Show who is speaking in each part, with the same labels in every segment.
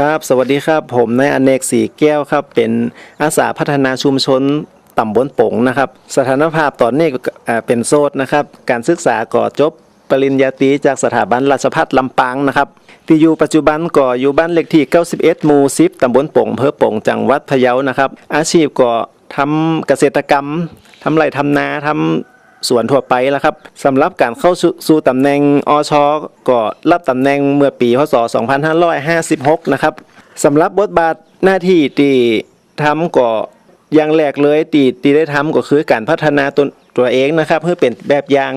Speaker 1: ครับ สวัสดีครับ ผมนายอเนกสีแก้วครับ เป็นอาสาพัฒนาชุมชนตำบลปงนะครับ สถานภาพตอนนี้เป็นโซดนะครับ การศึกษาก่อจบปริญญาตรีจากสถาบันราชภัฏลำปางนะครับ ที่อยู่ปัจจุบันก่ออยู่บ้านเลขที่ 91 หมู่ 10 ตำบลปงเภอปงจังหวัดพะเยานะครับ อาชีพก็ทำเกษตรกรรมทำไรทำนาทำ ส่วนทั่วไปแล้วครับสำหรับการเข้าสู่ตำแหน่งอชก็รับตำแหน่งเมื่อปีพศ 2556 นะครับสำหรับบทบาทหน้าที่ที่ทำก็อย่างแรกเลยที่ที่ได้ทำก็คือการพัฒนาตนตัวเองนะครับเพื่อเป็นแบบอย่าง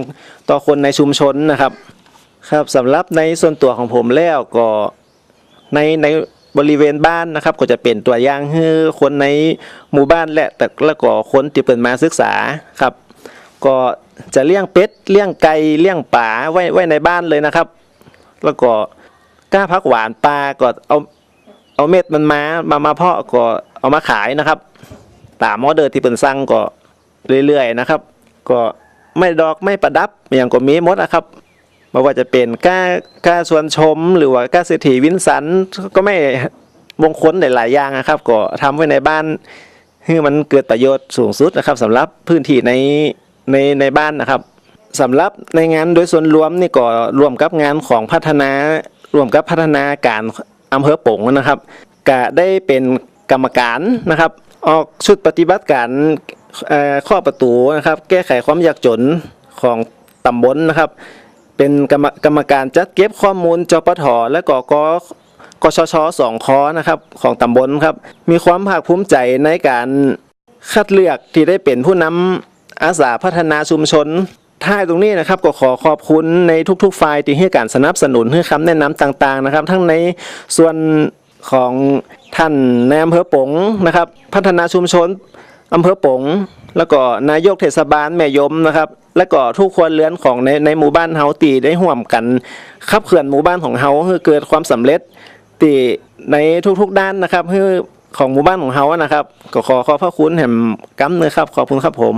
Speaker 1: ต่อคนในชุมชนนะครับ ครับสำหรับในส่วนตัวของผมแล้วก็ในในบริเวณบ้านนะครับ ก็จะเป็นตัวอย่างให้คนในหมู่บ้านและแต่แล้วก็คนที่เปิดมาศึกษาครับ ก็จะเลี้ยงเป็ดเลี้ยงไก่เลี้ยงป่าไว้ไว้ในบ้านเลยนะครับ แล้วก็กล้าพักหวานปลาก็เอาเอาเม็ดมันมามามาเพาะก็เอามาขายนะครับ ตามออเดอร์ที่เป็นสั่งก็เรื่อยๆนะครับ ก็ไม่ดอกไม่ประดับอย่างก็มีมดนะครับไม่ว่าจะเป็นก้าก้าชวนชม หรือว่าก้าเศรษฐีวินสันก็ไม่มงคลหลายๆอย่างนะครับ ก็ทำไว้ในบ้านให้มันเกิดประโยชน์สูงสุดนะครับสำหรับพื้นที่ใน ในในบ้านนะครับสำหรับในงานโดยส่วนรวมนี่ก็รวมกับงานของพัฒนารวมกับพัฒนาการอำเภอปงนะครับก็ได้เป็นกรรมการนะครับ ออกชุดปฏิบัติการข้อประตูนะครับ แก้ไขความยากจนของตำบลนะครับ เป็นกรรมกรรมการจัดเก็บข้อมูลจปทและกกกชชสองคอนะครับของตำบลครับ มีความภาคภูมิใจในการคัดเลือกที่ได้เป็นผู้นำ อาสาพัฒนาชุมชนท้ายตรงนี้นะครับก็ขอขอบคุณในทุกๆฝ่ายที่ให้การสนับสนุนให้คำแนะนำต่างๆนะครับ ทั้งในส่วนของท่านในอำเภอปงนะครับ พัฒนาชุมชนอำเภอปง แล้วก็นายกเทศบาลแม่ยมนะครับ แล้วก็ทุกครัวเรือนของในในหมู่บ้านเฮาตีได้ห่วมกันขับเคลื่อนหมู่บ้านของเฮาให้เกิดความสำเร็จตีในทุกๆด้านนะครับให้ของหมู่บ้านของเฮานะครับ ก็ขอขอบพระคุณแห่งกำเนื้อครับขอบคุณครับผม